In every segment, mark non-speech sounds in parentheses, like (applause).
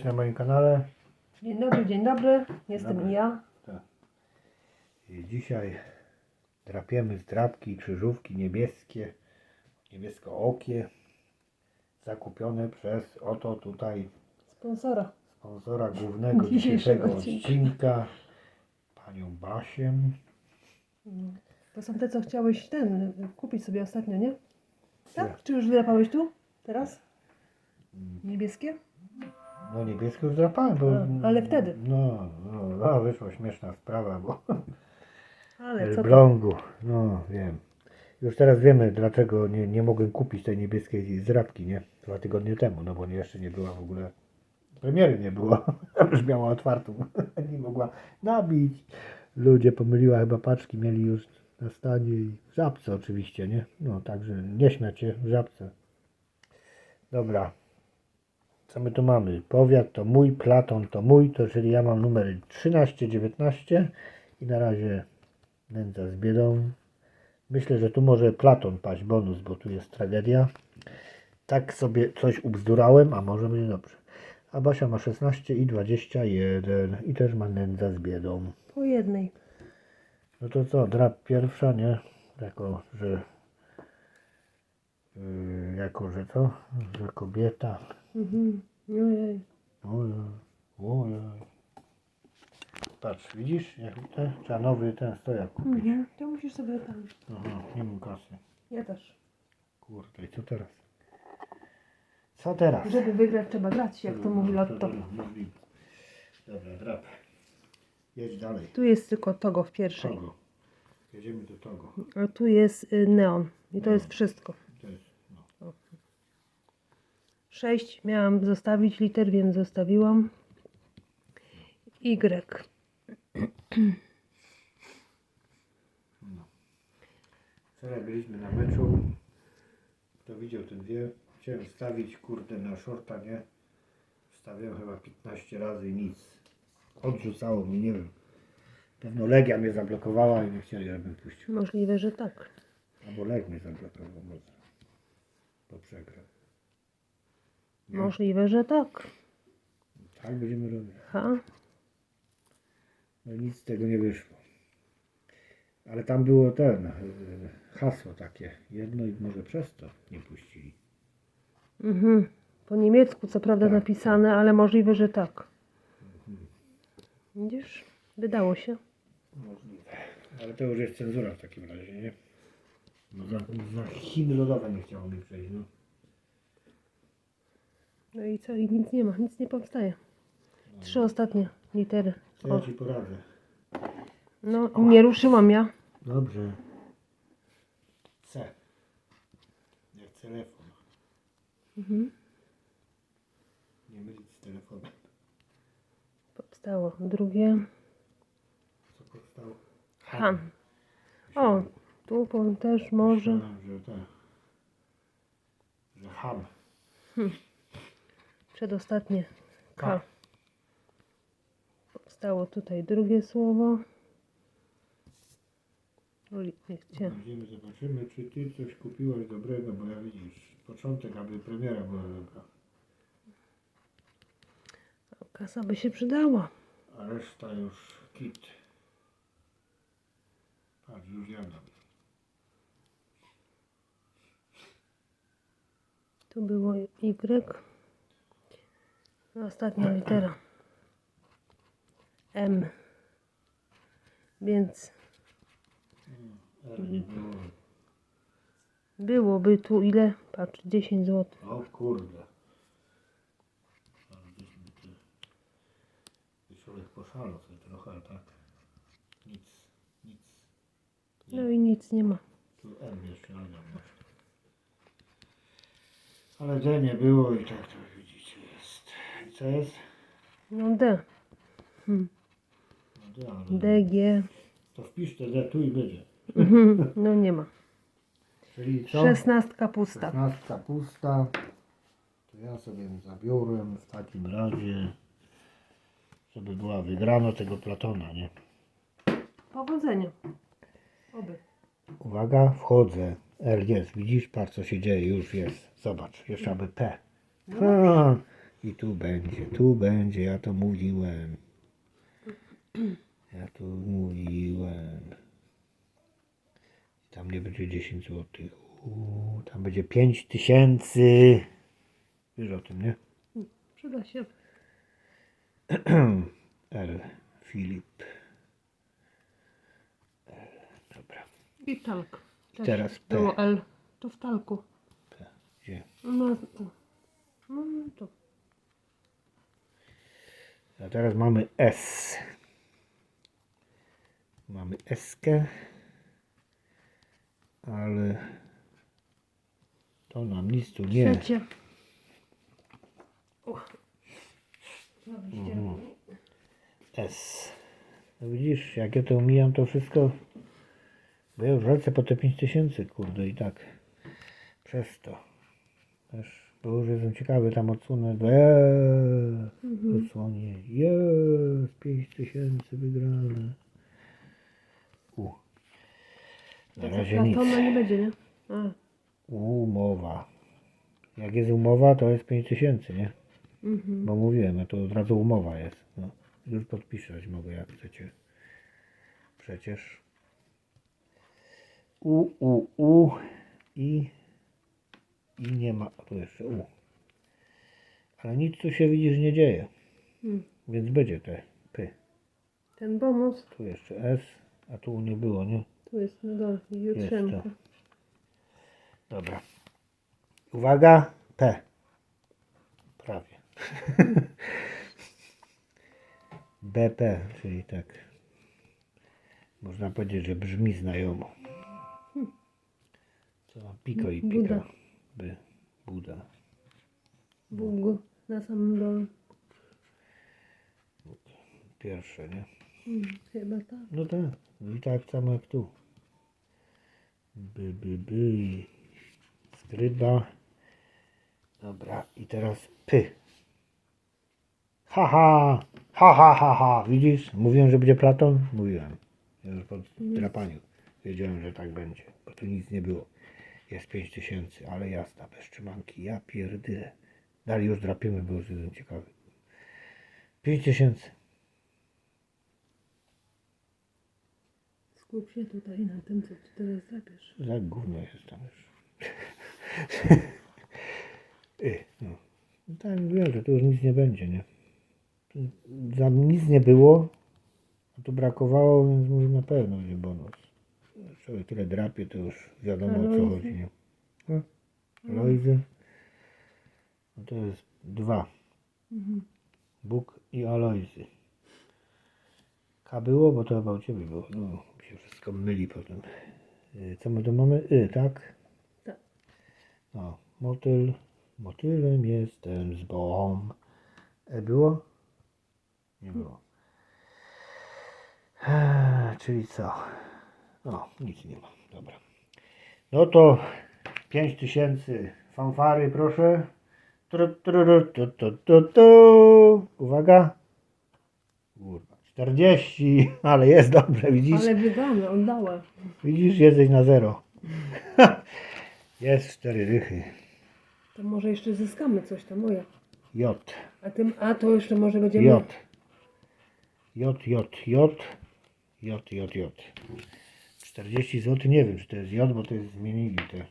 Cześć, na moim kanale. Dzień dobry, dzień dobry. Jestem Dobry. ja. I dzisiaj drapiemy zdrapki, krzyżówki niebieskie, niebieskookie, zakupione przez oto tutaj Sponsora. sponsora głównego Dzisiejszego dzisiejszego odcinka. panią Basię. To są te, co chciałeś ten kupić sobie ostatnio, nie? Tak. Tak? Czy już wydrapałeś tu? Teraz? Niebieskie? No niebieskie już drapałem, bo... A, ale wtedy. No, no, no, wyszła śmieszna sprawa, bo... Ale co to? Elblągu, no wiem. Już teraz wiemy, dlaczego nie, nie mogłem kupić tej niebieskiej zrabki, nie? Dwa tygodnie temu, no bo jeszcze nie była w ogóle, premiery nie było, (laughs) już miała otwartą, (laughs) nie mogła nabić. Ludzie pomyliła chyba paczki, mieli już na stanie i w żabce oczywiście, nie? No także nie śmiać się, w żabce. Dobra. Co my tu mamy? Powiat to mój, Platon to mój, to czyli ja mam numer 13, 19 i na razie nędza z biedą. Myślę, że tu może Platon paść bonus, bo tu jest tragedia. Tak sobie coś ubzdurałem, a może będzie dobrze. A Basia ma 16 i 21 i też ma nędza z biedą. Po jednej. No to co, drap pierwsza, nie? Jako, że yy, jako, że co? Że kobieta. Mhm. Ojej. Ojej, ojej. Patrz, widzisz? Jak te, trzeba nowy ten stojak kupić. Mhm. To musisz sobie tam. Aha, nie mam kasy. Ja też. Kurde, i co teraz? Co teraz? Żeby wygrać trzeba grać, jak to mówi Lotto. Możliwe. Dobra, drap. Jedź dalej. Tu jest tylko Togo w pierwszej. Togo. Jedziemy do Togo. A tu jest y, Neon. I to jest wszystko. To jest, no. Sześć miałam zostawić liter, więc zostawiłam. Y. Wczoraj byliśmy na meczu. Kto widział, ten wie. Chciałem stawić, kurde, na shorta, nie? Stawiałem chyba 15 razy i nic. Odrzucało mi, nie wiem. Pewno Legia mnie zablokowała i nie chcieli, żebym puścił. Możliwe, że tak. Albo Leg mnie zablokował może. To przegrał. Nie? Możliwe, że tak. Tak będziemy robić. Ha? No nic z tego nie wyszło. Ale tam było ten, y, hasło takie. Jedno i może przez to nie puścili. Mhm. Po niemiecku co prawda Tak. napisane, ale możliwe, że tak. Widzisz? Wydało się. Możliwe. Ale to już jest cenzura w takim razie, nie? No za, za Chiny lodowe nie chciało mi przejść, no. No i co? I nic nie ma, nic nie powstaje. Trzy ostatnie litery. Co ja O, ci poradzę? no, nie ruszyłam ja. Dobrze. C. Jak telefon. Mhm. Nie mylić z telefonem. Powstało drugie. Co powstało? Han. O, tu po- też może. Myślałem, że tak. Że ham. Przedostatnie. K. K. Powstało tutaj drugie słowo. Chciałam. Idziemy, zobaczymy, czy ty coś kupiłaś dobrego, bo ja widzisz, początek, aby premiera była dobra. Kasa by się przydała. A reszta już kit. Patrz, już jadę. Tu było Y. Ostatnia litera. M. Więc nie byłoby tu ile? Patrz, 10 zł. O kurde. Ale Człowiek poszalał sobie trochę, a tak. Nic, nic. No i nic nie ma. Tu M jeszcze, ale masz. Ale D nie było i tak to jest? No D. No D, ale... DG. To wpisz te D tu i będzie. Mhm, No nie ma. Czyli co? Szesnastka pusta. Szesnastka pusta. To ja sobie zabiorę w takim razie, żeby była wygrana tego Platona, nie? Powodzenia. Oby. Uwaga, wchodzę. R jest, widzisz, patrz co się dzieje, już jest. Zobacz, jeszcze aby P. A, I tu będzie, tu będzie, ja to mówiłem. Ja to mówiłem. Tam nie będzie 10 zł. Uuu, tam będzie 5 tysięcy. Wiesz o tym, nie? Przyda się. (clears throat) L. Filip. L. Dobra. I talk. Też Teraz P. Było L. To w talku. Gdzie? No. No, no to. A teraz mamy S. Mamy S-kę. Ale to nam nic tu nie. Trzecie. Żebyście- S. No widzisz, jak ja to omijam to wszystko. Bo ja już lecę po te 5000, kurde, i tak. Przez to. Też, bo już jestem ciekawy, tam odsunę. Eee, odsłonię. Jest, 5000 wygrane. U. Na Taka razie nic. Nie będzie, nie? A. Umowa. Jak jest umowa, to jest 5000, nie? Mhm. Bo mówiłem, a to od razu umowa jest. No. Już podpisać mogę, jak chcecie. Przecież. U, U, U i i nie ma. Tu jeszcze U. Ale nic tu się widzisz nie dzieje. Mm. Więc będzie te P. Ten bonus. Tu jeszcze S, a tu nie było, nie? Tu jest na dole. To. Dobra. Uwaga, P. Prawie. (laughs) BP, czyli tak. Można powiedzieć, że brzmi znajomo. Co mam? Piko i pika. Buda. By. Buda. Bóg na samym dole. Pierwsze, nie? Mm, chyba tak. No tak. I tak samo jak tu. By, by, by. Skryba. Dobra. I teraz py. Ha, ha. Ha, ha, ha, ha. Widzisz? Mówiłem, że będzie Platon? Mówiłem. Ja już po drapaniu. Wiedziałem, że tak będzie. Bo tu nic nie było. Jest 5 tysięcy, ale jasna, bez trzymanki. Ja pierdyle. Dalej już drapiemy, bo już jestem ciekawy. 5 tysięcy. Skup się tutaj na tym, co ty teraz drapiesz. Za gówno jest tam już. (laughs) y, no. No Tak, wiem, że tu już nic nie będzie, nie? Za nic nie było, a tu brakowało, więc mówię na pewno będzie bonus. Człowiek tyle drapie, to już wiadomo o co chodzi, nie? No, Alojzy. No to jest dwa. Mhm. Bóg i Alojzy. K było, bo to chyba u Ciebie było. No, mi się wszystko myli potem. Y, Co my tu mamy? Y, tak? Tak. No, motyl. Motylem jestem z Bom. E było? Nie było. Eee, czyli co? No, nic nie ma. Dobra. No to 5000 fanfary, proszę. Tru, tru, ru, tu, tu, tu, tu. Uwaga. Kurwa, 40, (laughs) ale jest dobre, widzisz? Ale wydane, oddała. Widzisz, jesteś na zero. (laughs) jest cztery rychy. To może jeszcze zyskamy coś tam, moja. J. A tym, a to jeszcze może będziemy... J. J, J, J. J, J, J. 40 zł, nie wiem czy to jest J, bo to jest zmienili te.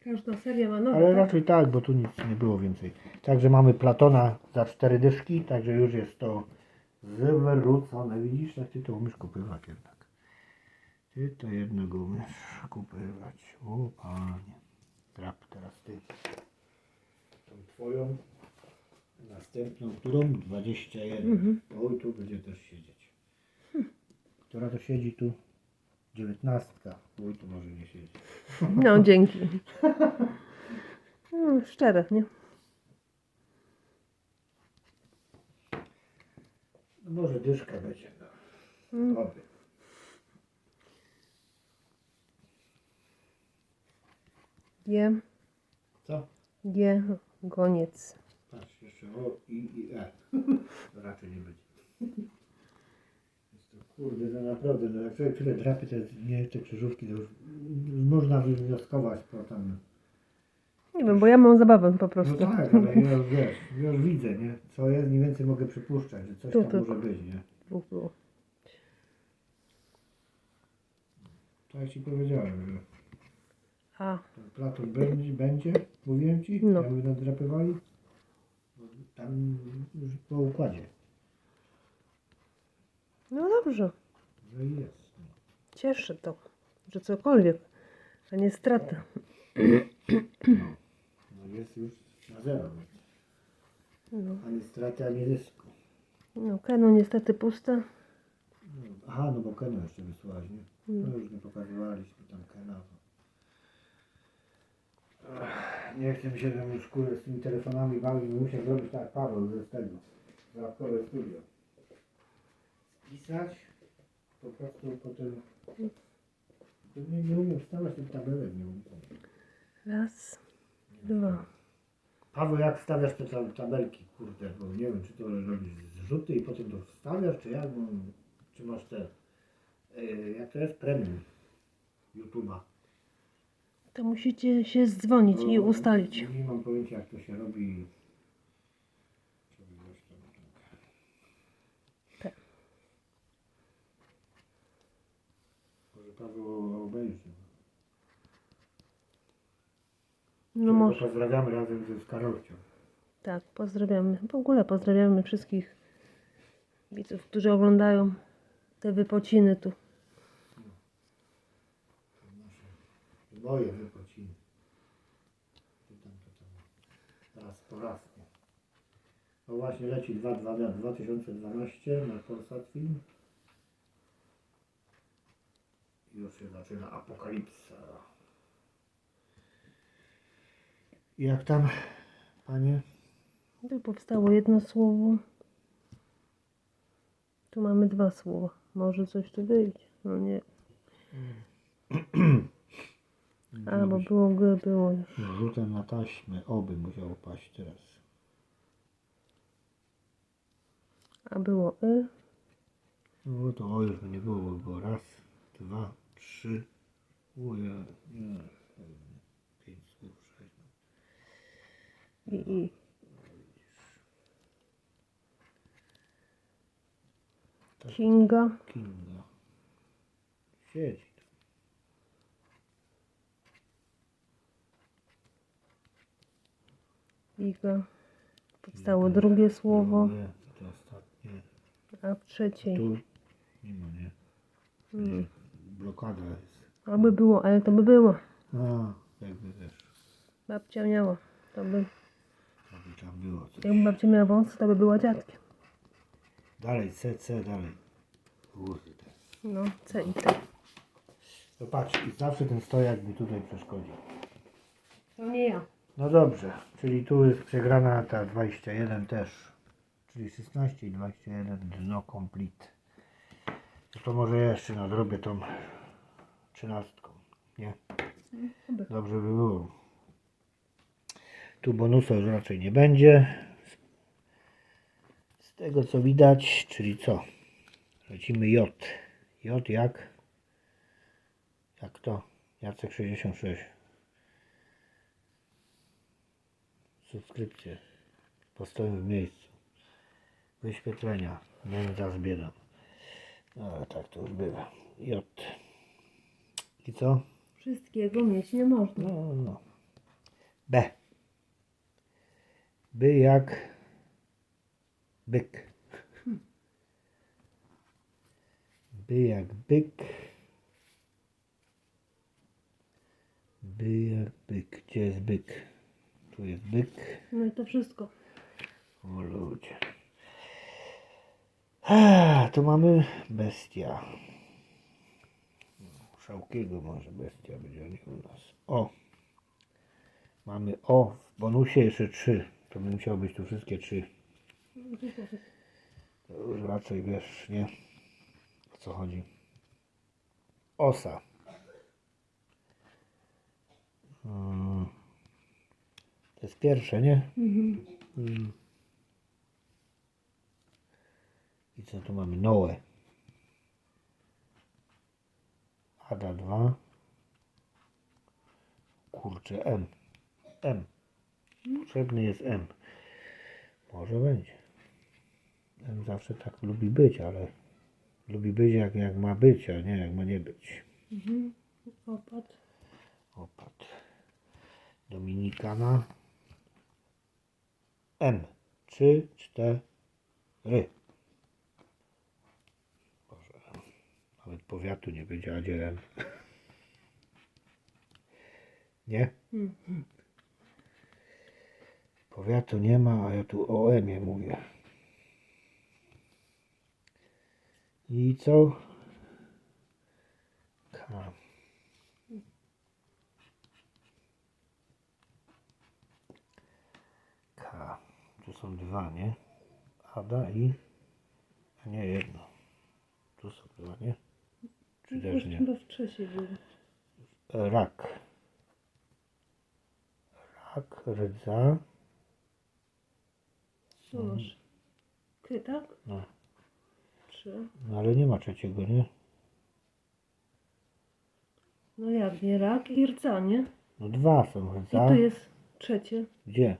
Każda seria ma nowe, Ale tak? raczej tak, bo tu nic nie było więcej. Także mamy Platona za cztery dyszki, także już jest to zwrócone. Widzisz, jak ty to umiesz kupywać jednak. Ty to jednego umiesz kupywać. O panie. Trap teraz ty. Tą twoją. Następną, którą? 21. Mhm. Oj, tu będzie też siedzieć. Która to siedzi tu? 19. Oj, tu może nie siedzieć. (laughs) No, dzięki. No, szczere, nie? No może dyszka będzie. No. Mm. Oby. G, Co? G, goniec. Patrz, jeszcze O, I i E. To (laughs) raczej nie będzie. Kurde, no naprawdę, no jak sobie tyle drapie te, nie, te krzyżówki, to już można wywnioskować. Nie wiem, bo ja mam zabawę po No prostu. tak, ale ja już wiesz, ja już widzę, nie? Co jest, mniej więcej mogę przypuszczać, że coś Tu tam tylko. może być, nie? Dwóch było. To ja ci powiedziałem, że A, ten Platon będzie, będzie mówiłem ci, No. jakby nadrapywali. Tam już po układzie, no dobrze. że jest. Cieszę to, że cokolwiek, a nie strata. No jest już na zero, No, ani straty, ani zysku. no Keno niestety puste. No, Aha, no bo Keno jeszcze wysłałaś, nie? No już nie pokazywaliśmy tam Kena. Nie chcę mi się tam już kurde z tymi telefonami bawić, bo muszę zrobić tak Paweł ze tego. Zarobkowe studio. Spisać, po prostu potem... To Nie, nie umiem wstawać tych tabelek, nie umiem. Raz, dwa. Paweł, jak wstawiasz te tam tabelki, kurde, bo nie wiem, czy to robisz zrzuty i potem to wstawiasz, czy jak, bo, czy masz te, yy, jak to jest, premium YouTube'a. To musicie się zdzwonić i No, ustalić. Nie mam pojęcia, jak to się robi. Czy coś tam, Tak. Może Paweł obejrzy. No może. Pozdrawiamy razem ze z Karolcią. Tak, pozdrawiamy. W ogóle pozdrawiamy wszystkich widzów, którzy oglądają te wypociny tu. Moje wypociny. Ty tam, to tam. Raz po raz. No właśnie leci 2.2 2012 na Polsat Film. Już się zaczyna apokalipsa. Jak tam, panie? Tu powstało jedno słowo. Tu mamy dwa słowa. Może coś tu wyjdzie. No nie. (clears throat) A, bo było G, było już. Rzutem na taśmę, oby musiało paść teraz. A było Y. No to o już by nie było, bo było raz, dwa, trzy, uja, nie, pięć słów, sześć. I, i. Kinga. Kinga. Siedzi. Iga. Powstało drugie słowo, Drugie, To ostatnie. a w trzeciej. Tu nie ma, nie? Mm. Blokada jest. Aby było, ale to by było. A, jakby też. Babcia miała. To by, To by tam było coś. jakby babcia miała wąsy, to by była dziadkiem. Dalej, C, C, dalej. Kurde. No, C i T. To patrz, i zawsze ten stojak mi tutaj przeszkodzi. To nie ja. No dobrze, czyli tu jest przegrana ta 21 też. Czyli 16 i 21 dno complete. No to może jeszcze nadrobię tą trzynastką, nie? Dobrze by było. Tu bonusa już raczej nie będzie. Z tego co widać, czyli co? Lecimy J. J jak? Jak to? Jacek 66. Subskrypcje. Postoję w miejscu. Wyświetlenia. Nędza zbieram. No ale tak to już bywa. J. I co? Wszystkiego mieć nie można. No, no. B. By jak byk. By jak byk. By jak byk. Gdzie jest byk? Tu jest byk. No i to wszystko. O ludzie. A, tu mamy bestia. Szałkiego może bestia będzie, nie u nas. O. Mamy o. W bonusie jeszcze trzy. To by musiało być tu wszystkie trzy. To już raczej wiesz, nie? O co chodzi. Osa. Mm. To jest pierwsze, nie? Mhm. Mm. I co tu mamy? Noe. Ada 2. Kurczę, M. M. Potrzebny jest M. Może będzie. M zawsze tak lubi być, ale lubi być jak, jak ma być, a nie jak ma nie być. Mhm. Opad. Opad. Dominikana. M. 3, 4. Nawet powiatu nie będzie, a gdzie M. Nie? Powiatu nie ma, a ja tu o M mówię. I co? K. Tu są dwa, nie? Ada i... A nie, jedno. Tu są dwa, nie? Czy też nie? Chyba w był. Rak. Rak, rdza. Co masz? Ty, tak? No. Trzy. no ale nie ma trzeciego, nie? No jak nie rak i rca, nie? No dwa są I rdza. tu jest trzecie. Gdzie?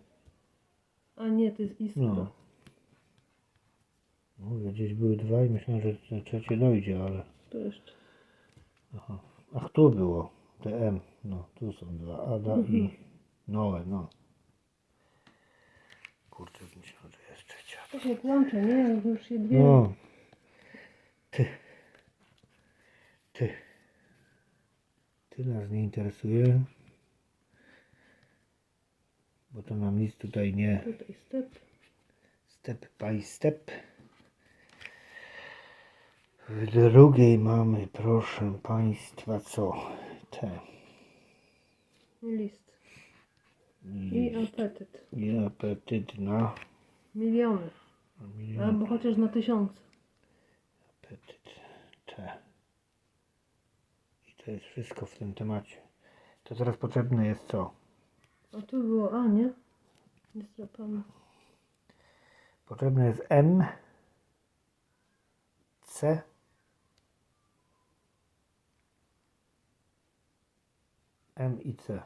A nie, to jest istota. No. Mówię, gdzieś były dwa i myślałem, że trzecie dojdzie, ale... To jeszcze. Aha. Ach, tu było. TM. No, tu są dwa. Ada i Noe, no. Kurczę, myślałem, że jest trzecia. To się plącze, nie? Już się dwie. No. Ty. Ty. Ty nas nie interesuje. Bo to nam nic tutaj nie... Tutaj step. Step by step. W drugiej mamy, proszę Państwa, co? Te. List. I apetyt. i apetyt na Miliony. milion. Albo chociaż na tysiące. Apetyt. Te. I to jest wszystko w tym temacie. To teraz potrzebne jest co? A tu było A, nie? Nie zdrapamy. Potrzebne jest M, C, M i C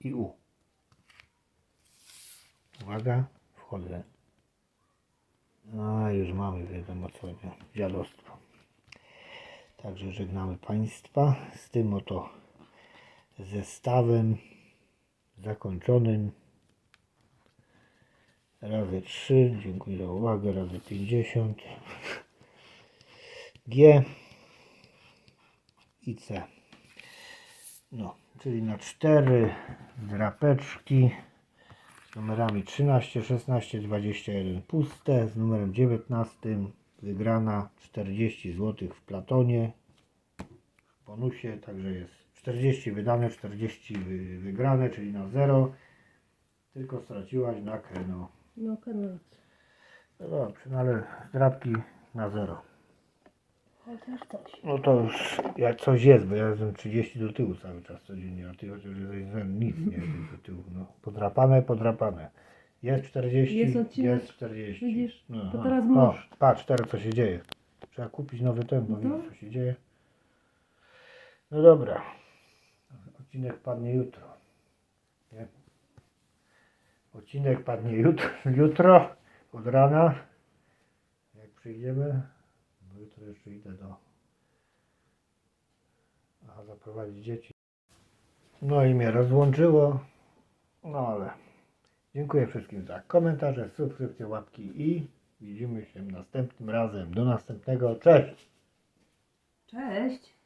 i U. Uwaga, wchodzę. A już mamy wiadomo co, dziadostwo. Także żegnamy Państwa z tym oto zestawem zakończonym. Razy 3, dziękuję za uwagę, razy 50. G i C. No, czyli na 4 drapeczki z numerami 13, 16, 21 puste, z numerem 19 wygrana 40 zł w Platonie w bonusie, także jest 40 wydane, 40 wy- wygrane, czyli na 0 tylko straciłaś na Keno. No, kanał. No dobrze, no ale zdrabki na 0 Chociaż coś. no to już jak coś jest, bo ja jestem 30 do tyłu cały czas codziennie, a ty chociaż jesteś nic nie jesteś do tyłu. No. Podrapane, podrapane. Jest 40, Jest odcinek, jest 40. widzisz? To aha. teraz O, możesz. patrz teraz co się dzieje. Trzeba kupić nowy ten, bo No. widzisz co się dzieje. No dobra. Odcinek padnie jutro. Nie? Odcinek padnie jutro, (laughs) jutro od rana. Jak przyjdziemy, jutro jeszcze idę do Aha, zaprowadzić dzieci. No i mnie rozłączyło. No ale dziękuję wszystkim za komentarze, subskrypcje, łapki i widzimy się następnym razem. Do następnego. Cześć! Cześć.